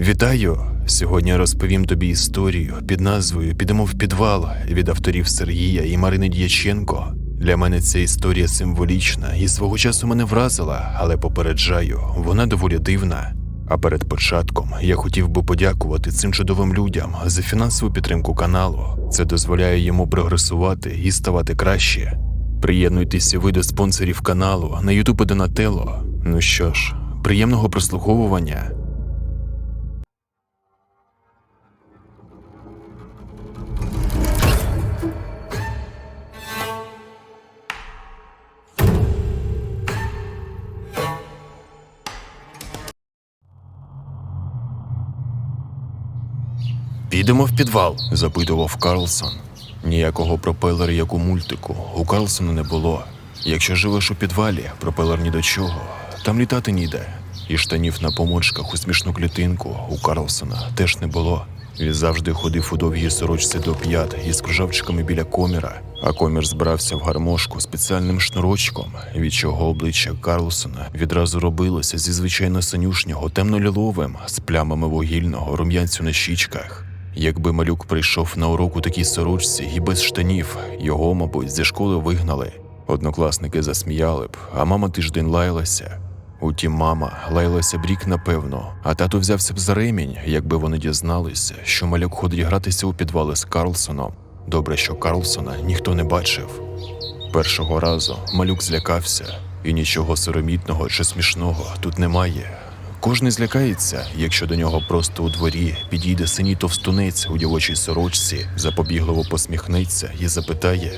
Вітаю! Сьогодні розповім тобі історію під назвою Підемо в підвал від авторів Сергія і Марини Дяченко. Для мене ця історія символічна і свого часу мене вразила, але попереджаю, вона доволі дивна. А перед початком я хотів би подякувати цим чудовим людям за фінансову підтримку каналу. Це дозволяє йому прогресувати і ставати краще. Приєднуйтеся ви до спонсорів каналу на YouTube і Донателло. Ну що ж, приємного прослуховування. Підемо в підвал, запитував Карлсон. Ніякого пропелера, як у мультику, у Карлсона не було. Якщо живеш у підвалі, пропелер ні до чого, там літати ніде. І штанів на помочках у смішну клітинку у Карлсона теж не було. Він завжди ходив у довгій сорочці до п'ят із кружавчиками біля коміра, а комір збирався в гармошку спеціальним шнурочком, від чого обличчя Карлсона відразу робилося зі звичайно синюшнього темно-ліловим з плямами вугільного рум'янцю на щічках. Якби малюк прийшов на урок у такій сорочці і без штанів, його, мабуть, зі школи вигнали. Однокласники засміяли б, а мама тиждень лаялася. Утім, мама лаялася б рік, напевно, а тато взявся б за ремінь, якби вони дізналися, що малюк ходить гратися у підвали з Карлсоном. Добре, що Карлсона ніхто не бачив. Першого разу малюк злякався, і нічого соромітного чи смішного тут немає. Кожний злякається, якщо до нього просто у дворі підійде синій товстунець у дівочій сорочці, запобігливо посміхнеться і запитає: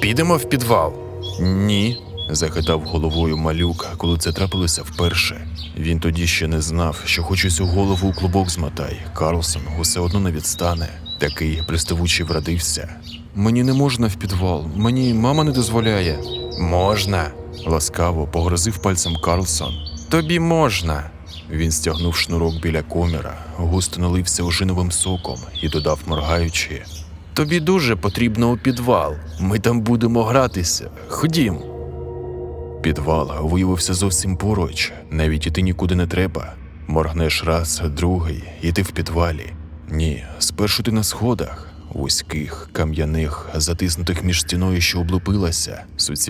Підемо в підвал? Ні. захитав головою малюк, коли це трапилося вперше. Він тоді ще не знав, що хоч усю голову у клубок змотай, Карлсон усе одно не відстане. Такий приставучий врадився. Мені не можна в підвал, мені мама не дозволяє. Можна. ласкаво погрозив пальцем Карлсон. Тобі можна. Він стягнув шнурок біля коміра, густо налився ожиновим соком і додав, моргаючи. Тобі дуже потрібно у підвал. Ми там будемо гратися. Ходім. Підвал виявився зовсім поруч, навіть іти нікуди не треба. Моргнеш раз, другий, і ти в підвалі. Ні, спершу ти на сходах, вузьких, кам'яних, затиснутих між стіною, що облупилася,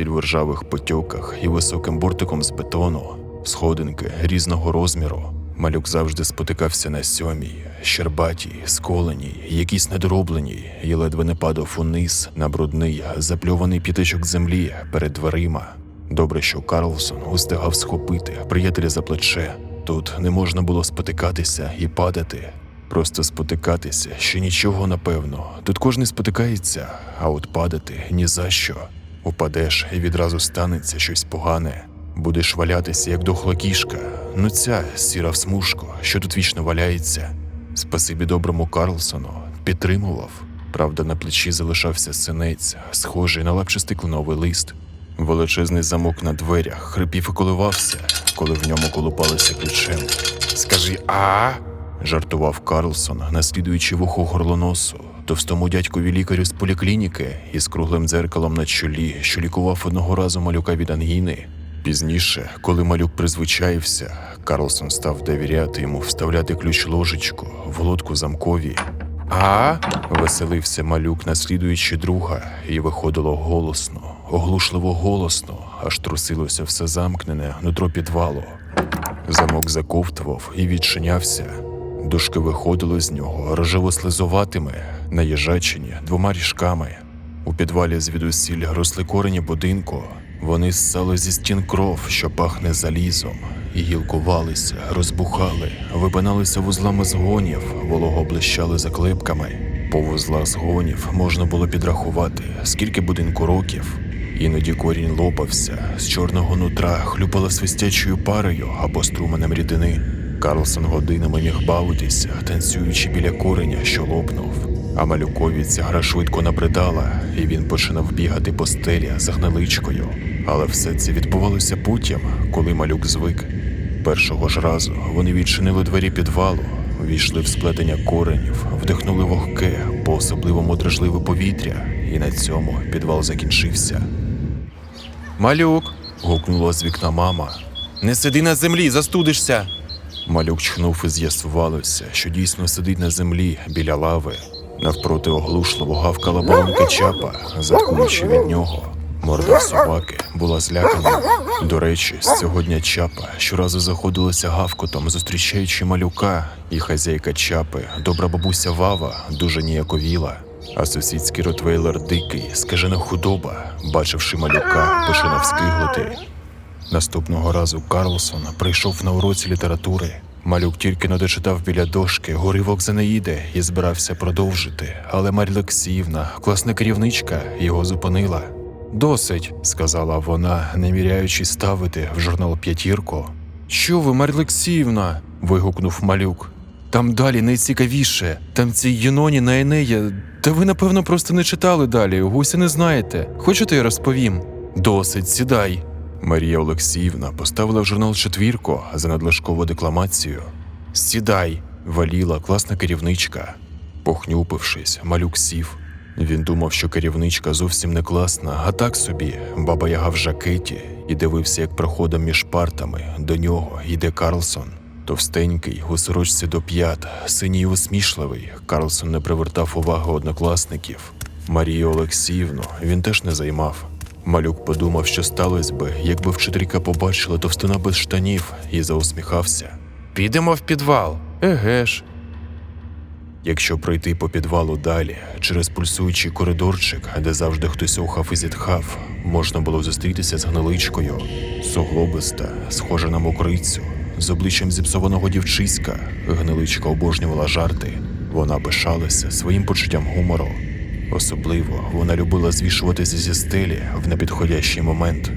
в ржавих потьоках і високим бортиком з бетону, сходинки різного розміру. Малюк завжди спотикався на сьомій, щербатій, сколеній, якійсь недоробленій, і ледве не падав униз на брудний, запльований п'ятичок землі перед дверима. Добре, що Карлсон устигав схопити приятеля за плече. Тут не можна було спотикатися і падати. Просто спотикатися, ще нічого напевно. Тут кожен спотикається, а от падати ні за що. Упадеш і відразу станеться щось погане. Будеш валятися, як дохла кішка. Ну ця сіра в смужку, що тут вічно валяється. Спасибі доброму Карлсону, підтримував. Правда, на плечі залишався синець, схожий на лапчастий кленовий лист. Величезний замок на дверях хрипів і коливався, коли в ньому колупалися ключем. Скажи а. жартував Карлсон, наслідуючи вухо горлоносу, товстому дядькові лікарю з поліклініки із круглим дзеркалом на чолі, що лікував одного разу малюка від ангіни. Пізніше, коли малюк призвичаївся, Карлсон став довіряти йому вставляти ключ ложечку в лодку замкові. А? веселився малюк, наслідуючи друга, і виходило голосно, оглушливо голосно, аж трусилося все замкнене нутро підвалу. Замок заковтував і відчинявся. Дошки виходили з нього рожево-слизоватими, наїжачені двома ріжками. У підвалі звідусіль росли корені будинку. Вони ссали зі стін кров, що пахне залізом, і гілкувалися, розбухали, випиналися вузлами згонів, волого блищали заклепками. По вузлах згонів можна було підрахувати, скільки будинку років. Іноді корінь лопався, з чорного нутра хлюпала свистячою парою або струменем рідини. Карлсон годинами міг бавитися, танцюючи біля кореня, що лопнув. А малюкові ця гра швидко набридала, і він починав бігати по стелі за гниличкою. Але все це відбувалося потім, коли малюк звик. Першого ж разу вони відчинили двері підвалу, війшли в сплетення коренів, вдихнули вогке, по особливому дрожливе повітря, і на цьому підвал закінчився. Малюк. гукнула з вікна мама. Не сиди на землі, застудишся. Малюк чхнув і з'ясувалося, що дійсно сидить на землі біля лави. Навпроти оглушливо гавкала балонка чапа, заткуючи від нього. Морда собаки була злякана. До речі, з цього дня чапа щоразу заходилася гавкотом, зустрічаючи малюка, і хазяйка чапи, добра бабуся Вава, дуже ніяковіла. А сусідський ротвейлер дикий, скажена худоба, бачивши малюка, починав скиглити. Наступного разу Карлсон прийшов на уроці літератури. Малюк тільки не дочитав біля дошки горивок Зенаїди і збирався продовжити, але Мар'я Олексіївна, класна керівничка, його зупинила. Досить, сказала вона, не міряючись ставити в журнал п'ятірку. Що ви, Мар'я Олексіївна? вигукнув малюк. Там далі найцікавіше. Там ці Єноні на Енея. Та ви, напевно, просто не читали далі, гуся не знаєте. Хочете, я розповім? Досить, сідай. Марія Олексіївна поставила в журнал четвірку за надлишкову декламацію. Сідай, валіла класна керівничка. Похнюпившись, малюк сів. Він думав, що керівничка зовсім не класна, а так собі, баба яга в жакеті, і дивився, як проходом між партами до нього йде Карлсон. Товстенький, у сорочці до п'ят, синій усмішливий. Карлсон не привертав уваги однокласників. Марію Олексіївну він теж не займав. Малюк подумав, що сталося би, якби вчителька побачила товстуна без штанів і заусміхався. Підемо в підвал. Еге ж. Якщо пройти по підвалу далі, через пульсуючий коридорчик, де завжди хтось охав і зітхав, можна було зустрітися з гниличкою, суглобиста, схожа на мокрицю, з обличчям зіпсованого дівчиська. Гниличка обожнювала жарти. Вона пишалася своїм почуттям гумору. Особливо вона любила звішуватися зі стелі в непідходящий момент.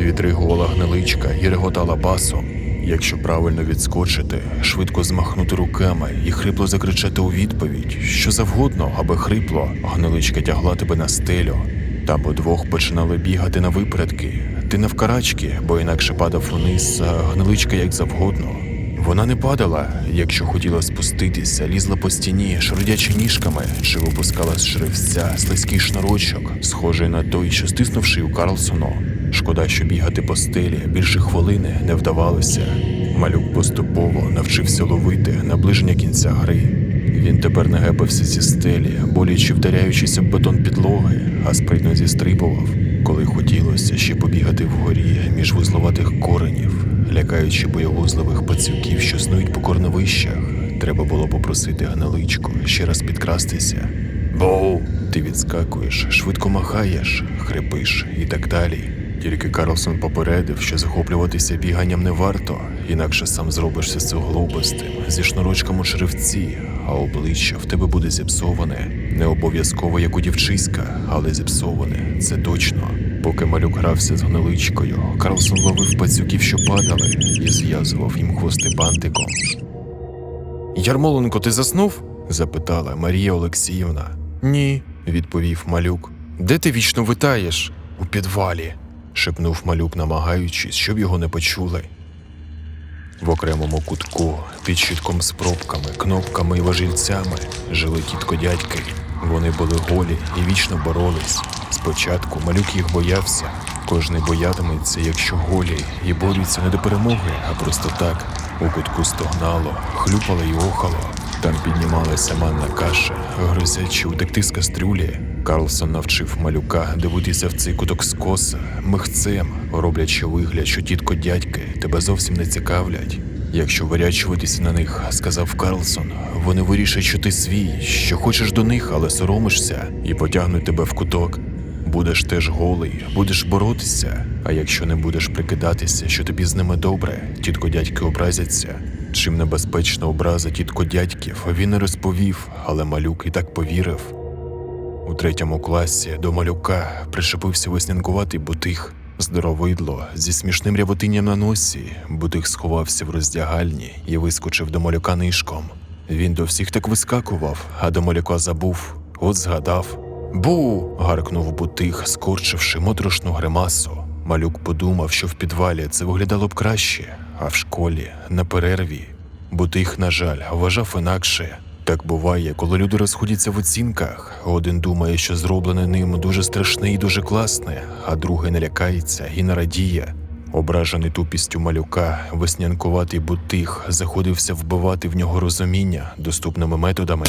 Відригувала гниличка і реготала басом. Якщо правильно відскочити, швидко змахнути руками і хрипло закричати у відповідь, що завгодно, аби хрипло, гниличка тягла тебе на стелю. Там удвох починали бігати на випередки. Ти навкарачки, бо інакше падав униз, а гниличка як завгодно. Вона не падала, якщо хотіла спуститися, лізла по стіні, шрудячи ніжками, чи випускала з шривця слизький шнурочок, схожий на той, що стиснувши у Карлсону. Шкода, що бігати по стелі більше хвилини не вдавалося. Малюк поступово навчився ловити наближення кінця гри. Він тепер не гепався зі стелі, боляче вдаряючись об бетон підлоги, а спритно зістрибував, коли хотілося ще побігати вгорі між вузловатих коренів, лякаючи боєвузливих пацюків, що снують по корновищах. Треба було попросити гналичку ще раз підкрастися. Боу! Ти відскакуєш, швидко махаєш, хрипиш і так далі. Тільки Карлсон попередив, що захоплюватися біганням не варто, інакше сам зробишся суглобистим, зі шнурочком у шривці, а обличчя в тебе буде зіпсоване. Не обов'язково як у дівчиська, але зіпсоване, це точно. Поки малюк грався з гниличкою, Карлсон ловив пацюків, що падали, і зв'язував їм хвости бантиком. Ярмоленко, ти заснув? запитала Марія Олексіївна. Ні, відповів малюк. Де ти вічно витаєш? У підвалі, шепнув малюк, намагаючись, щоб його не почули. В окремому кутку, під щитком з пробками, кнопками і важільцями, жили тітко дядьки. Вони були голі і вічно боролись. Спочатку малюк їх боявся. Кожний боятиметься, якщо голі, і борються не до перемоги, а просто так. У кутку стогнало, хлюпало й охало. Там піднімалася манна каша, грозячи утекти з кастрюлі. Карлсон навчив малюка дивитися в цей куток скоса, михцем, роблячи вигляд, що тітко дядьки тебе зовсім не цікавлять. Якщо вирячуватися на них, сказав Карлсон, вони вирішать, що ти свій, що хочеш до них, але соромишся, і потягнуть тебе в куток. Будеш теж голий, будеш боротися. А якщо не будеш прикидатися, що тобі з ними добре, тітко дядьки образяться. Чим небезпечна образа тітко дядьків, він не розповів, але малюк і так повірив. У третьому класі до малюка пришепився веснянкуватий бутих. Здоровидло зі смішним рявотинням на носі. Бутих сховався в роздягальні і вискочив до малюка нишком. Він до всіх так вискакував, а до малюка забув. От згадав. Бу. гаркнув бутих, скорчивши моторошну гримасу. Малюк подумав, що в підвалі це виглядало б краще, а в школі на перерві. Бутих, на жаль, вважав інакше. Так буває, коли люди розходяться в оцінках. Один думає, що зроблене ним дуже страшне і дуже класне, а другий не лякається і не радіє. Ображений тупістю малюка, веснянкуватий бутих заходився вбивати в нього розуміння доступними методами.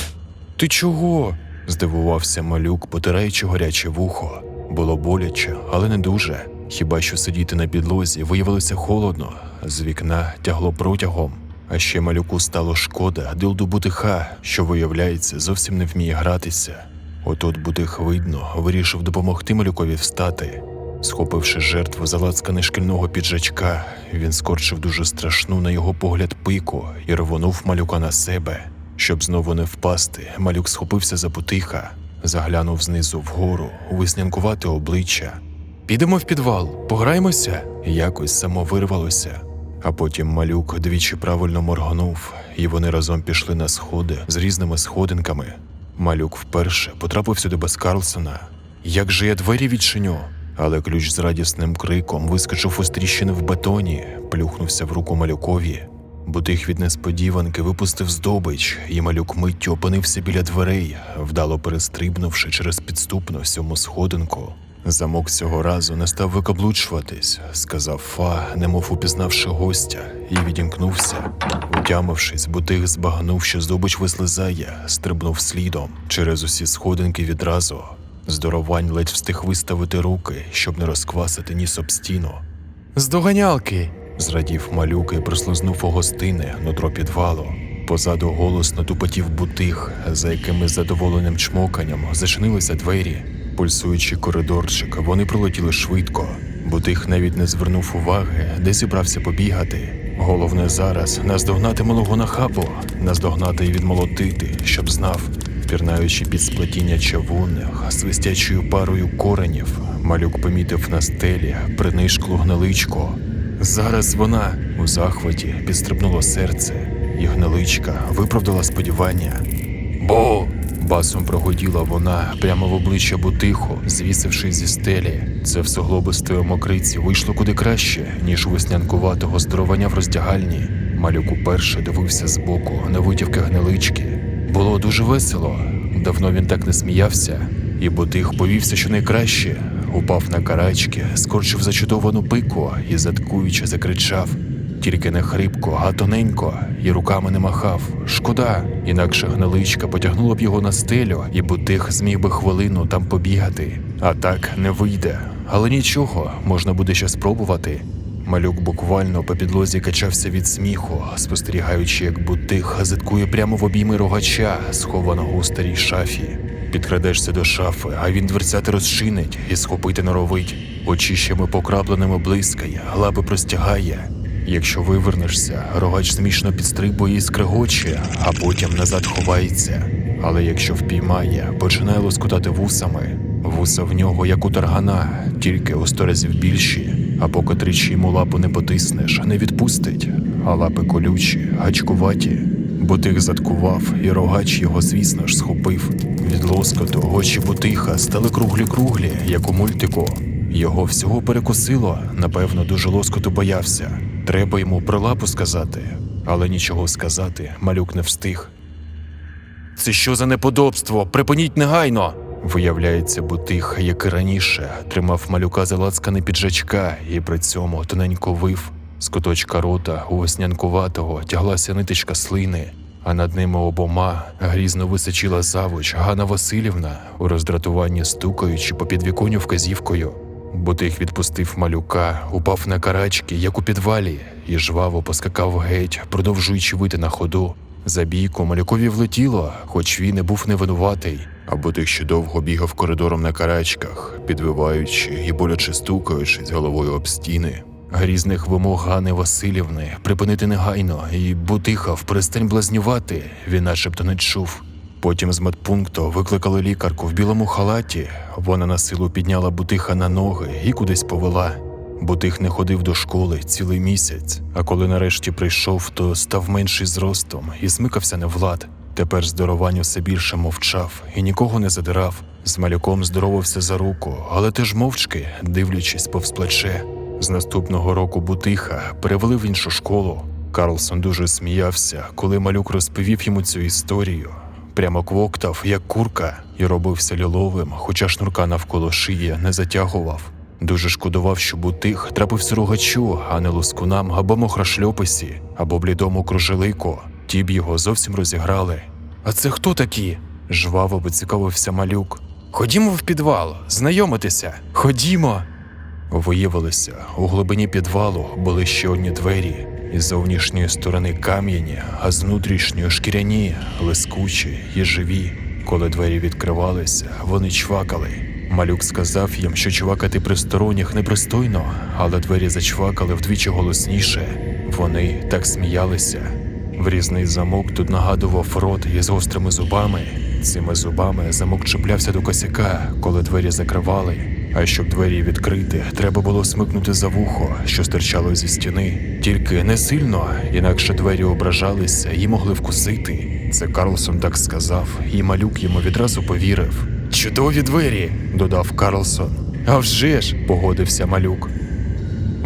Ти чого? здивувався малюк, потираючи гаряче вухо. Було боляче, але не дуже. Хіба що сидіти на підлозі виявилося холодно, з вікна тягло протягом. А ще малюку стало шкода дилду бутиха, що, виявляється, зовсім не вміє гратися. Отут бутих видно, вирішив допомогти малюкові встати. Схопивши жертву за лацкани шкільного піджачка, він скорчив дуже страшну на його погляд пику і рвонув малюка на себе. Щоб знову не впасти, малюк схопився за бутиха, заглянув знизу вгору, у веснянкувате обличчя. Підемо в підвал, пограємося? Якось само вирвалося. А потім малюк двічі правильно моргнув, і вони разом пішли на сходи з різними сходинками. Малюк вперше потрапив сюди без Карлсона. Як же я двері відчиню? Але ключ з радісним криком вискочив у тріщини в бетоні, плюхнувся в руку малюкові. Бутих від несподіванки випустив здобич, і малюк миттю опинився біля дверей, вдало перестрибнувши через підступну сьому сходинку. Замок цього разу не став викаблучуватись, сказав Фа, немов упізнавши гостя, і відімкнувся. Утямившись, бутих збагнув, що здобич вислизає, стрибнув слідом через усі сходинки відразу. Здоровань ледь встиг виставити руки, щоб не розквасити ніс об стіну. Здоганялки. зрадів малюк і прослизнув у гостине нутро підвалу. Позаду голосно тупотів бутих, за якими з задоволеним чмоканням зачинилися двері. Пульсуючи коридорчик, вони пролетіли швидко. Бутих навіть не звернув уваги, де зібрався побігати. Головне зараз наздогнати малого нахабу, наздогнати і відмолотити, щоб знав. Пірнаючи під сплетіння чавунних, свистячою парою коренів, малюк помітив на стелі принишклу гниличку. Зараз вона у захваті підстрибнуло серце, і гниличка виправдала сподівання. Бо. Басом прогуділа вона прямо в обличчя бутиху, звісившись зі стелі. Це в суглобистої мокриці вийшло куди краще, ніж веснянкуватого здоровання в роздягальні. Малюк уперше дивився збоку на витівки гнилички. Було дуже весело. Давно він так не сміявся, і бутих повівся щонайкраще. Упав на карачки, скорчив зачудовану пику і, заткуючи, закричав. Тільки не хрипко, а тоненько, і руками не махав. Шкода, інакше гниличка потягнула б його на стелю, і бутих зміг би хвилину там побігати. А так не вийде. Але нічого, можна буде ще спробувати. Малюк буквально по підлозі качався від сміху, спостерігаючи, як бутих газеткує прямо в обійми рогача, схованого у старій шафі. Підкрадешся до шафи, а він дверцяти розчинить і схопити норовить. Очищами покрапленими блискає, лапи простягає. Якщо вивернешся, рогач смішно підстрибує і скрегоче, а потім назад ховається. Але якщо впіймає, починає лоскутати вусами. Вуса в нього, як у таргана, тільки у сто разів більші. А поки тричі йому лапу не потиснеш, не відпустить, а лапи колючі, гачкуваті. Бутих заткував, і рогач його, звісно ж, схопив. Від лоскоту очі бутиха стали круглі-круглі, як у мультику. Його всього перекосило, напевно, дуже лоскоту боявся. Треба йому про лапу сказати, але нічого сказати малюк не встиг. Це що за неподобство? Припиніть негайно. Виявляється, бутих, як і раніше, тримав малюка за лацкани піджачка і при цьому тоненько вив. З куточка рота у веснянкуватого тяглася нитичка слини, а над ними обома грізно височила завуч Ганна Васильівна, у роздратуванні стукаючи по підвіконню вказівкою. Бутих відпустив малюка, упав на карачки, як у підвалі, і жваво поскакав геть, продовжуючи вити на ходу. За бійку малюкові влетіло, хоч він і був не винуватий. А Бутих ще довго бігав коридором на карачках, підвиваючи і боляче стукаючись головою об стіни. Грізних вимог Гани Васильівни припинити негайно, і Бутихав перестань блазнювати, він начебто не чув. Потім з медпункту викликали лікарку в білому халаті. Вона на силу підняла Бутиха на ноги і кудись повела. Бутих не ходив до школи цілий місяць, а коли нарешті прийшов, то став менший зростом і смикався не влад. Тепер здоровань усе більше мовчав і нікого не задирав. З малюком здоровався за руку, але теж мовчки, дивлячись повз плече. З наступного року Бутиха перевели в іншу школу. Карлсон дуже сміявся, коли малюк розповів йому цю історію. Прямо квоктав, як курка, і робився ліловим, хоча шнурка навколо шиї не затягував. Дуже шкодував, щоб у тих трапився рогачу, а не лускунам або мохрашльописі, або блідому кружилику. Ті б його зовсім розіграли. А це хто такі? жваво поцікавився малюк. Ходімо в підвал, знайомитися. Ходімо. Виявилося, у глибині підвалу були ще одні двері. Із зовнішньої сторони кам'яні, а з внутрішньої шкіряні, лискучі і живі. Коли двері відкривалися, вони чвакали. Малюк сказав їм, що чвакати при сторонніх непристойно, але двері зачвакали вдвічі голосніше. Вони так сміялися. Врізний замок тут нагадував рот із гострими зубами. Цими зубами замок чіплявся до косяка, коли двері закривали. А щоб двері відкрити, треба було смикнути за вухо, що стирчало зі стіни. Тільки не сильно, інакше двері ображалися і могли вкусити. Це Карлсон так сказав, і малюк йому відразу повірив. Чудові двері, додав Карлсон. А вже ж, погодився малюк.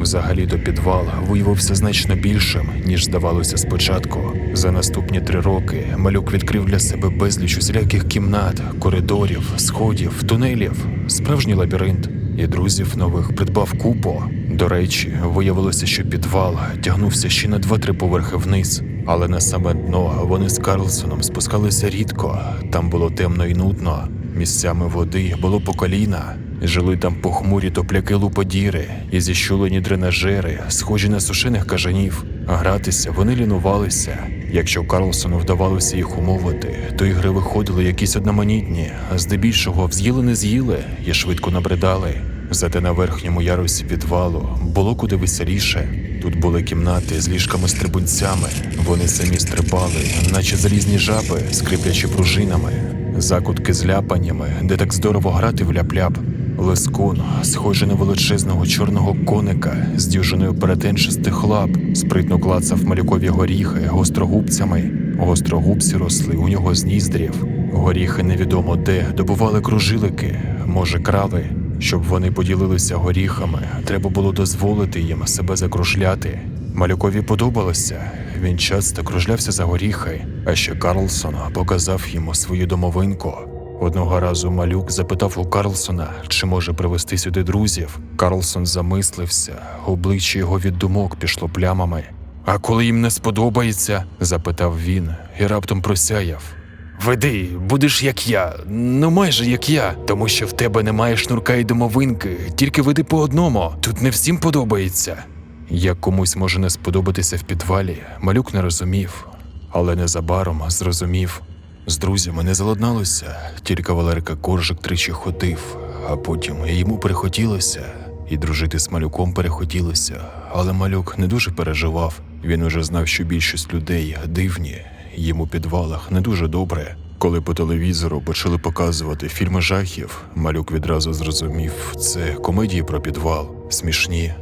Взагалі-то підвал виявився значно більшим, ніж здавалося спочатку. За наступні три роки малюк відкрив для себе безліч усіляких кімнат, коридорів, сходів, тунелів, справжній лабіринт. І друзів нових придбав купу. До речі, виявилося, що підвал тягнувся ще на два-три поверхи вниз, але на саме дно вони з Карлсоном спускалися рідко. Там було темно і нудно. Місцями води було по коліна. Жили там похмурі топляки луподіри і зіщулені дренажери, схожі на сушених кажанів. Гратися вони лінувалися. Якщо Карлсону вдавалося їх умовити, то ігри виходили якісь одноманітні, а здебільшого вз'їли не з'їли і швидко набридали. Зате на верхньому ярусі підвалу було куди веселіше. Тут були кімнати з ліжками-стрибунцями. Вони самі стрибали, наче залізні жаби, скриплячи пружинами, закутки з ляпаннями, де так здорово грати в ляп-ляп. Лискун, схожий на величезного чорного коника з дюжиною перетенчастих лап, спритно клацав малюкові горіхи гострогубцями. Гострогубці росли у нього з ніздрів. Горіхи невідомо де добували кружилики, може, крали. Щоб вони поділилися горіхами, треба було дозволити їм себе закружляти. Малюкові подобалося. Він часто кружлявся за горіхи, а ще Карлсон показав йому свою домовинку. Одного разу малюк запитав у Карлсона, чи може привезти сюди друзів. Карлсон замислився, обличчя його від думок пішло плямами. А коли їм не сподобається? запитав він і раптом просяяв. Веди, будеш як я, ну майже як я, тому що в тебе немає шнурка і домовинки, тільки веди по одному. Тут не всім подобається. Як комусь може не сподобатися в підвалі, малюк не розумів, але незабаром зрозумів. З друзями не заладналося, тільки Валерка Коржик тричі ходив, а потім йому перехотілося, і дружити з малюком перехотілося. Але малюк не дуже переживав. Він уже знав, що більшість людей дивні, їм у підвалах не дуже добре. Коли по телевізору почали показувати фільми жахів, малюк відразу зрозумів, це комедії про підвал, смішні.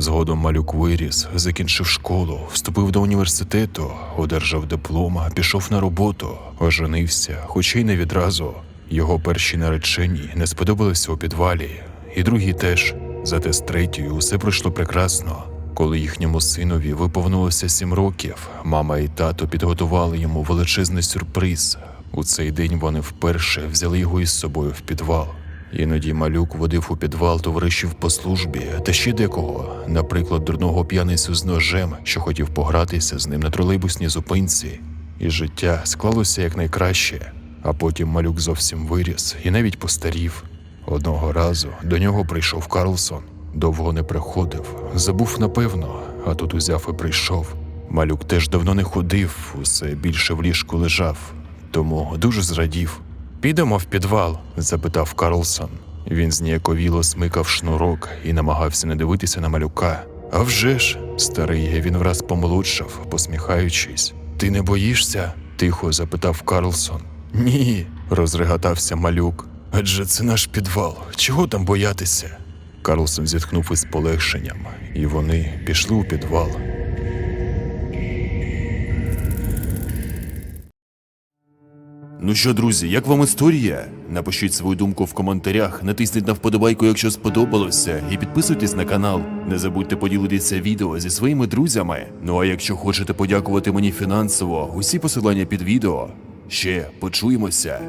Згодом малюк виріс, закінчив школу, вступив до університету, одержав диплом, пішов на роботу, оженився, хоча й не відразу. Його перші наречені не сподобалися у підвалі, і другі теж. Зате з третьою усе пройшло прекрасно. Коли їхньому синові виповнилося сім років, мама і тато підготували йому величезний сюрприз. У цей день вони вперше взяли його із собою в підвал. Іноді малюк водив у підвал товаришів по службі та ще декого, наприклад, дурного п'яницю з ножем, що хотів погратися з ним на тролейбусній зупинці. І життя склалося якнайкраще, а потім малюк зовсім виріс і навіть постарів. Одного разу до нього прийшов Карлсон. Довго не приходив, забув напевно, а тут узяв і прийшов. Малюк теж давно не ходив, усе більше в ліжку лежав, тому дуже зрадів. Підемо в підвал? запитав Карлсон. Він зніяковіло смикав шнурок і намагався не дивитися на малюка. А вже ж, старий, він враз помолодшав, посміхаючись. Ти не боїшся? тихо запитав Карлсон. Ні, розреготався малюк. Адже це наш підвал. Чого там боятися? Карлсон зітхнув із полегшенням, і вони пішли у підвал. Ну що, друзі, як вам історія? Напишіть свою думку в коментарях, натисніть на вподобайку, якщо сподобалося, і підписуйтесь на канал. Не забудьте поділитися відео зі своїми друзями. Ну а якщо хочете подякувати мені фінансово, усі посилання під відео. Ще почуємося.